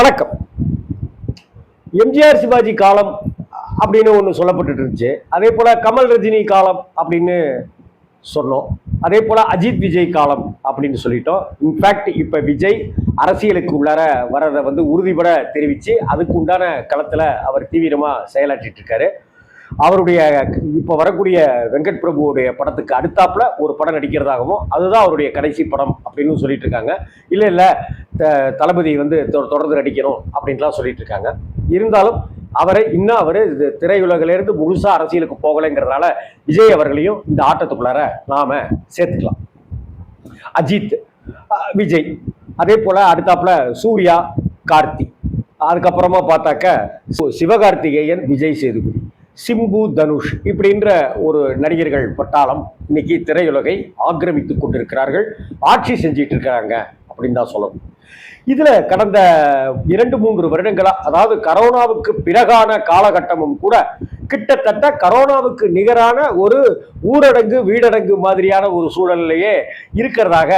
வணக்கம். எம்ஜிஆர் சிவாஜி காலம் அப்படின்னு ஒன்று சொல்லப்பட்டு இருந்துச்சு. அதே போல் கமல் ரஜினி காலம் அப்படின்னு சொன்னோம். அதே போல் அஜித் விஜய் காலம் அப்படின்னு சொல்லிட்டோம். இன்ஃபேக்ட் இப்போ விஜய் அரசியலுக்கு உள்ளார வர்றதை வந்து உறுதிபட தெரிவித்து அதுக்கு உண்டான களத்தில் அவர் தீவிரமாக செயலாற்றிட்டு இருக்காரு. அவருடைய இப்போ வரக்கூடிய வெங்கட் பிரபுவுடைய படத்துக்கு அடுத்தாப்புல ஒரு படம் நடிக்கிறதாகவும் அதுதான் அவருடைய கடைசி படம் அப்படின்னு சொல்லிட்டு இருக்காங்க. இல்லை இல்லை த- தளபதி வந்து தொ- தொடர்ந்து நடிக்கணும் அப்படின்லாம் சொல்லிட்டு இருக்காங்க. இருந்தாலும் அவரை இன்னும் அவர் இது திரையுலகிலிருந்து முழுசாக அரசியலுக்கு போகலைங்கிறதுனால விஜய் அவர்களையும் இந்த ஆட்டத்துக்குள்ளார நாம சேர்த்துக்கலாம். அஜித் விஜய் அதே போல் அடுத்தாப்புல சூர்யா கார்த்தி. அதுக்கப்புறமா பார்த்தாக்க சிவகார்த்திகேயன் விஜய் சேதுபதி. சிம்பு தனுஷ் இப்படின்ற ஒரு நடிகர்கள் பட்டாளம் இன்னைக்கு திரையுலகை ஆக்கிரமித்து கொண்டிருக்கிறார்கள் ஆட்சி செஞ்சிட்டு இருக்கிறாங்க அப்படின்னு தான் சொல்லணும். இதில் கடந்த இரண்டு மூன்று வருடங்களாக அதாவது கரோனாவுக்கு பிறகான காலகட்டமும் கூட கிட்டத்தட்ட கரோனாவுக்கு நிகரான ஒரு ஊரடங்கு வீடடங்கு மாதிரியான ஒரு சூழல்லையே இருக்கிறதாக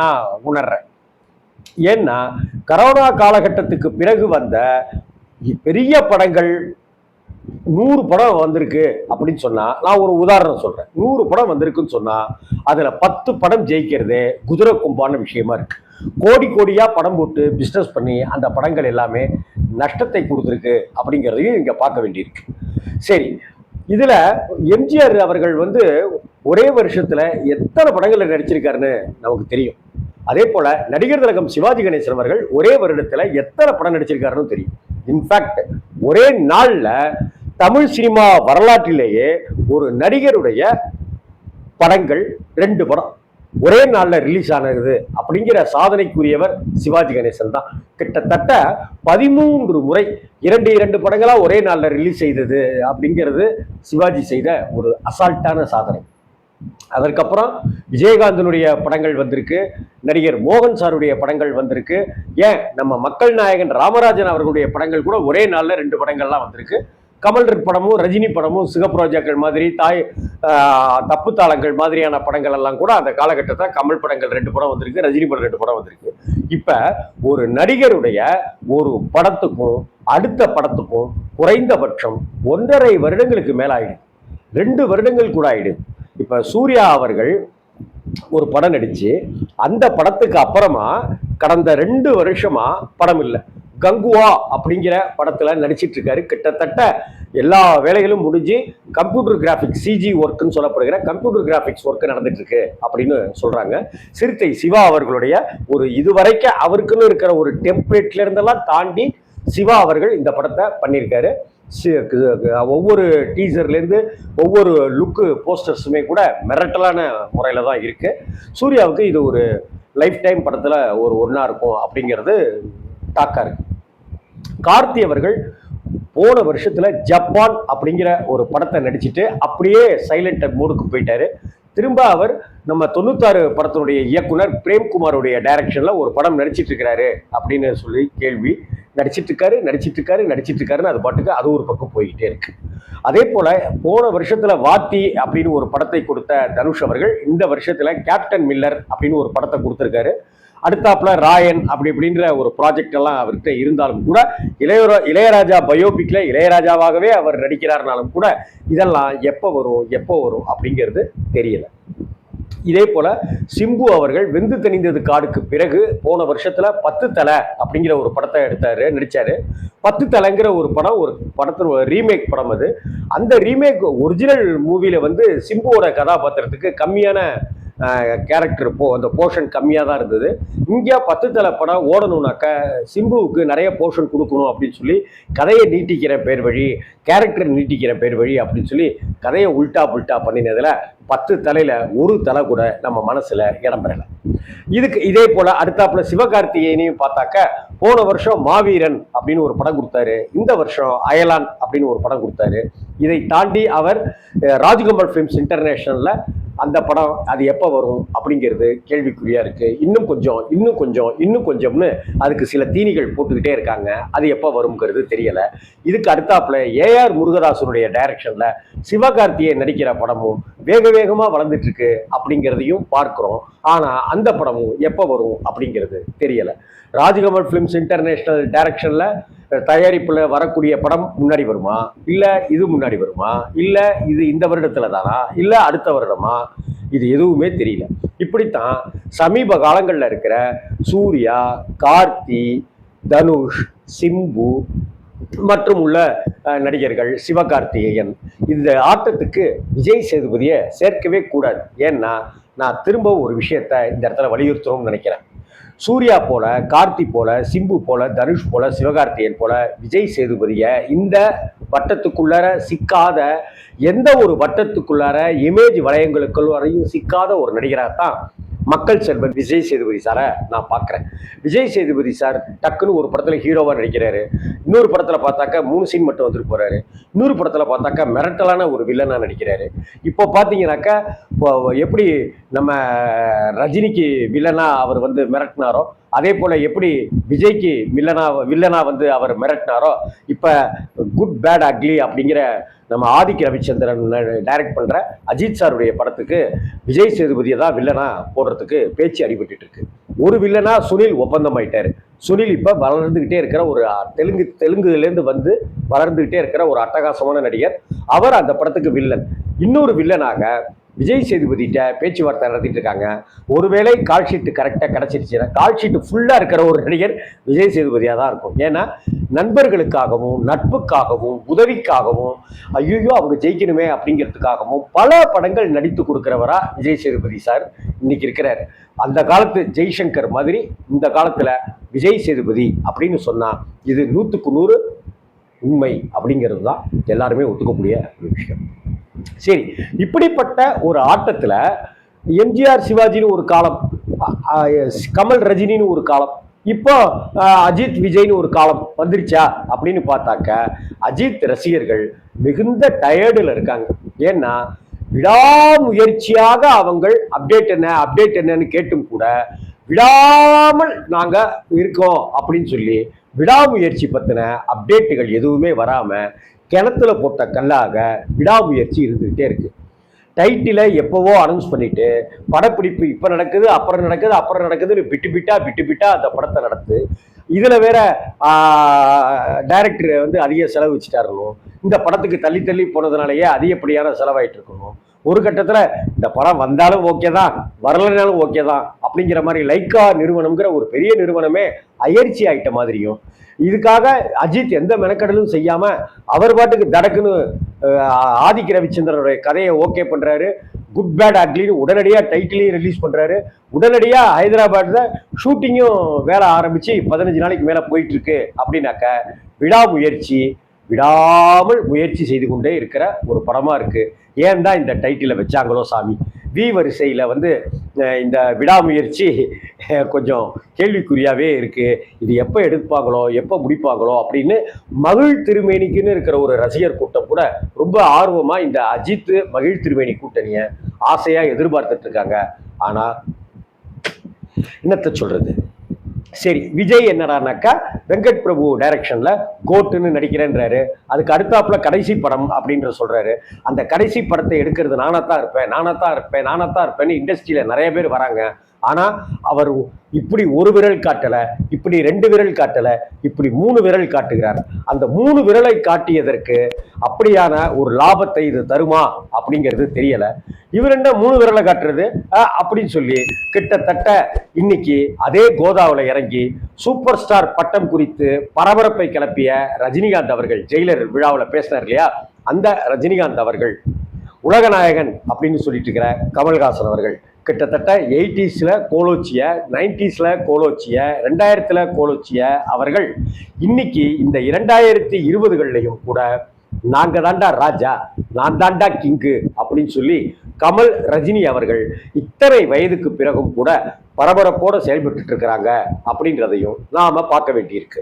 நான் உணர்றேன். ஏன்னா கரோனா காலகட்டத்துக்கு பிறகு வந்த பெரிய படங்கள் நூறு படம் வந்திருக்கு அப்படின்னு சொன்னால் நான் ஒரு உதாரணம் சொல்கிறேன் நூறு படம் வந்திருக்குன்னு சொன்னால் அதில் பத்து படம் ஜெயிக்கிறதே குதிரை கும்பான விஷயமா இருக்குது கோடி கோடியாக படம் போட்டு பிஸ்னஸ் பண்ணி அந்த படங்கள் எல்லாமே நஷ்டத்தை கொடுத்துருக்கு அப்படிங்கிறதையும் இங்கே பார்க்க வேண்டியிருக்கு. சரி இதில் எம்ஜிஆர் அவர்கள் வந்து ஒரே வருஷத்தில் எத்தனை படங்களில் நடிச்சிருக்காருன்னு நமக்கு தெரியும். அதே போல் நடிகர் திலகம் சிவாஜி கணேசன் அவர்கள் ஒரே வருடத்தில் எத்தனை படம் நடிச்சிருக்காருன்னு தெரியும். இன்ஃபேக்ட் ஒரே நாளில் தமிழ் சினிமா வரலாற்றிலேயே ஒரு நடிகருடைய படங்கள் ரெண்டு படம். ஒரே நாளில் ரிலீஸ் ஆனது அப்படிங்கிற சாதனைக்குரியவர் சிவாஜி கணேசன் தான். கிட்டத்தட்ட பதிமூன்று முறை இரண்டு இரண்டு படங்களாக ஒரே நாளில் ரிலீஸ் செய்தது அப்படிங்கிறது சிவாஜி செய்த ஒரு அசால்ட்டான சாதனை. அதற்கப்புறம் விஜயகாந்தனுடைய படங்கள் வந்திருக்கு நடிகர் மோகன் சாருடைய படங்கள் வந்திருக்கு ஏன் நம்ம மக்கள் நாயகன் ராமராஜன் அவர்களுடைய படங்கள் கூட ஒரே நாளில் ரெண்டு படங்கள்லாம் வந்திருக்கு. கமல் படமும் ரஜினி படமும் சிகப்ரோஜாக்கள் மாதிரி தாய் தப்பு தாளங்கள் மாதிரியான படங்கள் எல்லாம் கூட அந்த காலகட்டத்தில் கமல் படங்கள் ரெண்டு படம் வந்திருக்கு ரஜினி படம் ரெண்டு படம் வந்திருக்கு. இப்போ ஒரு நடிகருடைய ஒரு படத்துக்கும் அடுத்த படத்துக்கும் குறைந்தபட்சம் ஒன்றரை வருடங்களுக்கு மேலே ஆயிடுது ரெண்டு வருடங்கள் கூட ஆயிடுது இப்போ சூர்யா அவர்கள் ஒரு படம் நடித்து அந்த படத்துக்கு அப்புறமா கடந்த ரெண்டு வருஷமாக படம் இல்லை கங்குவா அப்படிங்கிற படத்தில் நடிச்சிட்டு இருக்காரு. கிட்டத்தட்ட எல்லா வேலைகளும் முடிஞ்சு கம்ப்யூட்டர் கிராஃபிக்ஸ் சிஜி ஒர்க்குன்னு சொல்லப்படுகிற கம்ப்யூட்டர் கிராஃபிக்ஸ் ஒர்க் நடந்துட்டு இருக்கு அப்படின்னு சொல்றாங்க. சிறுத்தை சிவா அவர்களுடைய ஒரு இதுவரைக்கும் அவருக்குன்னு இருக்கிற ஒரு டெம்ப்ளேட்ல இருந்தெல்லாம் தாண்டி சிவா அவர்கள் இந்த படத்தை பண்ணியிருக்காரு. சி- ஒவ்வொரு டீசர்லேருந்து ஒவ்வொரு லுக்கு போஸ்டர்ஸுமே கூட மிரட்டலான முறையில் தான் இருக்குது சூர்யாவுக்கு இது ஒரு லைஃப் டைம் படத்தில் ஒரு ஒன்றா இருக்கும் அப்படிங்கிறது டாக்கா இருக்கு கார்த்தி அவர்கள் போன வருஷத்துல ஜப்பான் அப்படிங்கிற ஒரு படத்தை நடிச்சுட்டு அப்படியே சைலண்ட் மூடுக்கு போயிட்டாரு. திரும்ப அவர் நம்ம தொண்ணூத்தாறு படத்தினுடைய இயக்குனர் பிரேம்குமாருடைய டைரக்ஷன்ல ஒரு படம் நடிச்சிட்டு இருக்கிறாரு அப்படின்னு சொல்லி கேள்வி. நடிச்சிட்டு இருக்காரு நடிச்சிட்டு இருக்காரு நடிச்சிட்டு இருக்காருன்னு அது பாட்டுக்கு அது ஒரு பக்கம் போய்கிட்டே இருக்கு. அதே போல போன வருஷத்துல வாத்தி அப்படின்னு ஒரு படத்தை கொடுத்த தனுஷ் அவர்கள் இந்த வருஷத்துல கேப்டன் மில்லர் அப்படின்னு ஒரு படத்தை கொடுத்துருக்காரு. அடுத்தாப்புல ராயன் அப்படி இப்படின்ற ஒரு ப்ராஜெக்ட் எல்லாம் அவர்கிட்ட இருந்தாலும் கூட இளையரா இளையராஜா பயோபிக்ல இளையராஜாவாகவே அவர் நடிக்கிறார்னாலும் கூட இதெல்லாம் எப்போ வரும் எப்போ வரும் அப்படிங்கிறது தெரியல. இதே போல சிம்பு அவர்கள் வெந்து தணிந்தது காடுக்கு பிறகு போன வருஷத்துல பத்து தலை அப்படிங்கிற ஒரு படத்தை எடுத்தாரு நடிச்சாரு. பத்து தலைங்கிற ஒரு படம் ஒரு படத்தோட ரீமேக் படம் அது. அந்த ரீமேக் ஒரிஜினல் மூவில வந்து சிம்புவோட கதாபாத்திரத்துக்கு கம்மியான கேரக்டர் போ அந்த போர்ஷன் கம்மியாக தான் இருந்தது. இங்கே பத்து தலை படம் ஓடணும்னாக்க சிம்புவுக்கு நிறைய போர்ஷன் கொடுக்கணும் அப்படின்னு சொல்லி கதையை நீட்டிக்கிற பேர் வழி கேரக்டர் நீட்டிக்கிற பேர் வழி அப்படின்னு சொல்லி கதையை உல்டா புல்டா பண்ணினதில் பத்து தலையில் ஒரு தலை கூட நம்ம மனசில் இடம் பெறலை. இதுக்கு இதே போல் அடுத்தாப்புல சிவகார்த்திகேயனையும் பார்த்தாக்க போன வருஷம் மாவீரன் அப்படின்னு ஒரு படம் கொடுத்தாரு. இந்த வருஷம் அயலான் அப்படின்னு ஒரு படம் கொடுத்தாரு. இதை தாண்டி அவர் ராஜ்குமார் ராஜ்கமல் ஃபிலிம்ஸ் இன்டர்நேஷனலில் அந்த படம் அது எப்போ வரும் அப்படிங்கிறது கேள்விக்குறியாக இருக்குது இன்னும் கொஞ்சம் இன்னும் கொஞ்சம் இன்னும் கொஞ்சம்னு அதுக்கு சில தீனிகள் போட்டுக்கிட்டே இருக்காங்க. அது எப்போ வருங்கிறது தெரியலை. இதுக்கு அடுத்தாப்புல ஏஆர் முருகதாசனுடைய டைரக்ஷனில் சிவகார்த்திகேயன் நடிக்கிற படமும் வேக வேகமாக வளர்ந்துட்டு இருக்கு அப்படிங்கிறதையும் பார்க்குறோம். ஆனால் அந்த படமும் எப்போ வரும் அப்படிங்கிறது தெரியலை. ராஜ்கமல் ஃபிலிம்ஸ் இன்டர்நேஷ்னல் டைரக்ஷனில் தயாரிப்பில் வரக்கூடிய படம் முன்னாடி வருமா? இல்லை இது முன்னாடி வருமா? இல்லை இது இந்த வருடத்தில் தானா? இல்லை அடுத்த வருடமா? இது எதுவுமே தெரியல. இப்படித்தான் சமீப காலங்களில் இருக்கிற சூர்யா கார்த்தி தனுஷ் சிம்பு மற்றும் உள்ள நடிகர்கள் சிவகார்த்திகேயன். இந்த ஆட்டத்துக்கு விஜய் சேதுபதியை சேர்க்கவே கூடாது. ஏன்னா நான் திரும்ப ஒரு விஷயத்த இந்த இடத்துல வலியுறுத்தணும்னு நினைக்கிறேன். சூர்யா போல கார்த்தி போல சிம்பு போல தனுஷ் போல சிவகார்த்திகேயன் போல விஜய் சேதுபதியை இந்த வட்டத்துக்குள்ளார சிக்காத எந்த ஒரு வட்டத்துக்குள்ளார இமேஜ் வளையங்களுக்குள் வரையும் சிக்காத ஒரு நடிகராக தான் மக்கள் செல்வன் விஜய் சேதுபதி சாரை நான் பார்க்குறேன். விஜய் சேதுபதி சார் டக்குன்னு ஒரு படத்தில் ஹீரோவாக நடிக்கிறாரு. இன்னொரு படத்தில் பார்த்தாக்கா மூணு சீன் மட்டும் வந்துட்டு போகிறாரு இன்னொரு படத்தில் பார்த்தாக்கா மிரட்டலான ஒரு வில்லனாக நடிக்கிறாரு. இப்போ பார்த்தீங்கன்னாக்கா இப்போ எப்படி நம்ம ரஜினிக்கு வில்லனாக அவர் வந்து மிரட்டினாரோ அதே போல் எப்படி விஜய்க்கு வில்லனா வில்லனா வந்து அவர் மிரட்டினாரோ இப்போ குட் பேட் அக்லி அப்படிங்கிற நம்ம ஆதிக் ரவிச்சந்திரன் டைரக்ட் பண்ணுற அஜித் சாருடைய படத்துக்கு விஜய் சேதுபதியை தான் வில்லனா போடுறதுக்கு பேச்சு அடிபட்டுட்டு இருக்கு. ஒரு வில்லனா சுனில் ஒப்பந்தம் ஆயிட்டாரு சுனில் இப்போ வளர்ந்துக்கிட்டே இருக்கிற ஒரு தெலுங்கு தெலுங்குலேருந்து வந்து வளர்ந்துக்கிட்டே இருக்கிற ஒரு அட்டகாசமான நடிகர். அவர் அந்த படத்துக்கு வில்லன். இன்னொரு வில்லனாக விஜய் சேதுபதிட்ட பேச்சுவார்த்தை நடத்திட்டு இருக்காங்க ஒருவேளை கால் ஷீட்டு கரெக்டாக கிடச்சிருச்சுன்னா கால் ஷீட்டு ஃபுல்லாக இருக்கிற ஒரு நடிகர் விஜய் சேதுபதியாக தான் இருக்கும். ஏன்னா நண்பர்களுக்காகவும் நட்புக்காகவும் உதவிக்காகவும் ஐயோ அவங்க ஜெயிக்கணுமே அப்படிங்கிறதுக்காகவும் பல படங்கள் நடித்து கொடுக்குறவரா விஜய் சேதுபதி சார் இன்னைக்கு இருக்கிறார். அந்த காலத்து ஜெய்சங்கர் மாதிரி இந்த காலத்தில் விஜய் சேதுபதி அப்படின்னு சொன்னால் இது நூற்றுக்கு நூறு உண்மை அப்படிங்கிறது தான் எல்லாருமே ஒத்துக்கக்கூடிய ஒரு விஷயம். சரி இப்படிப்பட்ட ஒரு ஆட்டத்தில் எம்ஜிஆர் சிவாஜின்னு ஒரு காலம் கமல் ரஜினின்னு ஒரு காலம் இப்போ அஜித் விஜய்னு ஒரு காலம் வந்துருச்சா அப்படின்னு பார்த்தாக்க அஜித் ரசிகர்கள் மிகுந்த டயர்டில் இருக்காங்க. ஏன்னா விடாமுயற்சியாக அவங்கள் அப்டேட் என்ன அப்டேட் என்னன்னு கேட்டும் கூட விடாமல் நாங்கள் இருக்கோம் அப்படின்னு சொல்லி விடாமுயற்சி பற்றின அப்டேட்டுகள் எதுவுமே வராமல் கிணத்துல போட்ட கல்லாக விடாமுயற்சி இருந்துக்கிட்டே இருக்குது டைட்டிலை எப்போவோ அனௌன்ஸ் பண்ணிட்டு படப்பிடிப்பு இப்போ நடக்குது அப்புறம் நடக்குது அப்புறம் நடக்குதுன்னு பிட்டு பிட்டா பிட்டு பிட்டா அந்த படத்தை நடத்து. இதில் வேற டைரக்டர் வந்து அதிக செலவு வச்சுட்டாருணும். இந்த படத்துக்கு தள்ளி தள்ளி போனதுனாலயே அதிகப்படியான செலவாயிட்டு இருக்கணும். ஒரு கட்டத்தில் இந்த படம் வந்தாலும் ஓகே தான் வரலனாலும் ஓகே தான். அப்படிங்கிற மாதிரி லைக்கா நிறுவனம்ங்கிற ஒரு பெரிய நிறுவனமே அயற்சி ஆயிட்ட மாதிரியும். இதுக்காக அஜித் எந்த மெனக்கடலும் செய்யாம அவர் பாட்டுக்கு தடக்குன்னு ஆதிக்க ரவிச்சந்திரனுடைய கதையை ஓகே பண்றாரு. குட் பேட் அக்லின்னு உடனடியாக டைட்டிலையும் ரிலீஸ் பண்ணுறாரு உடனடியாக ஹைதராபாத்தில் ஷூட்டிங்கும் வேலை ஆரம்பித்து பதினஞ்சு நாளைக்கு மேலே போயிட்டுருக்கு அப்படின்னாக்க விடாமுயற்சி விடாமல் முயற்சி செய்து கொண்டே இருக்கிற ஒரு படமாக இருக்குது ஏன் தான் இந்த டைட்டிலை வச்சாங்களோ சாமி? வி வரிசையில் வந்து இந்த விடாமுயற்சி கொஞ்சம் கேள்விக்குறியாகவே இருக்குது இது எப்போ எடுப்பாங்களோ எப்போ முடிப்பாங்களோ அப்படின்னு மகிழ் திருமேனிக்குன்னு இருக்கிற ஒரு ரசிகர் கூட்டம் கூட ரொம்ப ஆர்வமாக இந்த அஜித் மகிழ் திருமேனி கூட்டணியை ஆசையாக எதிர்பார்த்துட்ருக்காங்க ஆனால் என்னத்தை சொல்கிறது சரி விஜய் என்னடானாக்கா வெங்கட் பிரபு டைரக்ஷனில் கோட்டுன்னு நடிக்கிறேன்றாரு. அதுக்கு அடுத்தாப்புல கடைசி படம் அப்படின்ற சொல்கிறாரு அந்த கடைசி படத்தை எடுக்கிறது நானா தான் இருப்பேன் நானா தான் இருப்பேன் நானா தான் இருப்பேன்னு இண்டஸ்ட்ரியில் நிறைய பேர் வராங்க. ஆனால் அவர் இப்படி ஒரு விரல் காட்டலை இப்படி ரெண்டு விரல் காட்டலை இப்படி மூணு விரல் காட்டுகிறார். அந்த மூணு விரலை காட்டியதற்கு அப்படியான ஒரு லாபத்தை இது தருமா அப்படிங்கிறது தெரியலை. இவர் என்ன மூணு விரலை காட்டுறது? அப்படின்னு சொல்லி கிட்டத்தட்ட இன்னைக்கு அதே கோதாவில் இறங்கி சூப்பர் ஸ்டார் பட்டம் குறித்து பரபரப்பை கிளப்பிய ரஜினிகாந்த் அவர்கள் ஜெயிலர் விழாவில் பேசினார் இல்லையா? அந்த ரஜினிகாந்த் அவர்கள் உலகநாயகன் அப்படின்னு சொல்லிட்டு இருக்கிற கமல்ஹாசன் அவர்கள் கிட்டத்தட்ட எயிட்டிஸில் கோலோச்சிய நைன்டிஸில் கோலோச்சிய ரெண்டாயிரத்தில் கோலோச்சிய அவர்கள் இன்னைக்கு இந்த இரண்டாயிரத்தி இருபதுகள்லையும் கூட நாங்கள் தாண்டா ராஜா நான் தாண்டா கிங்கு அப்படின்னு சொல்லி கமல் ரஜினி அவர்கள் இத்தனை வயதுக்கு பிறகும் கூட பரபரப்போட செயல்பட்டு இருக்கிறாங்க அப்படின்றதையும் நாம பார்க்க வேண்டியிருக்கு.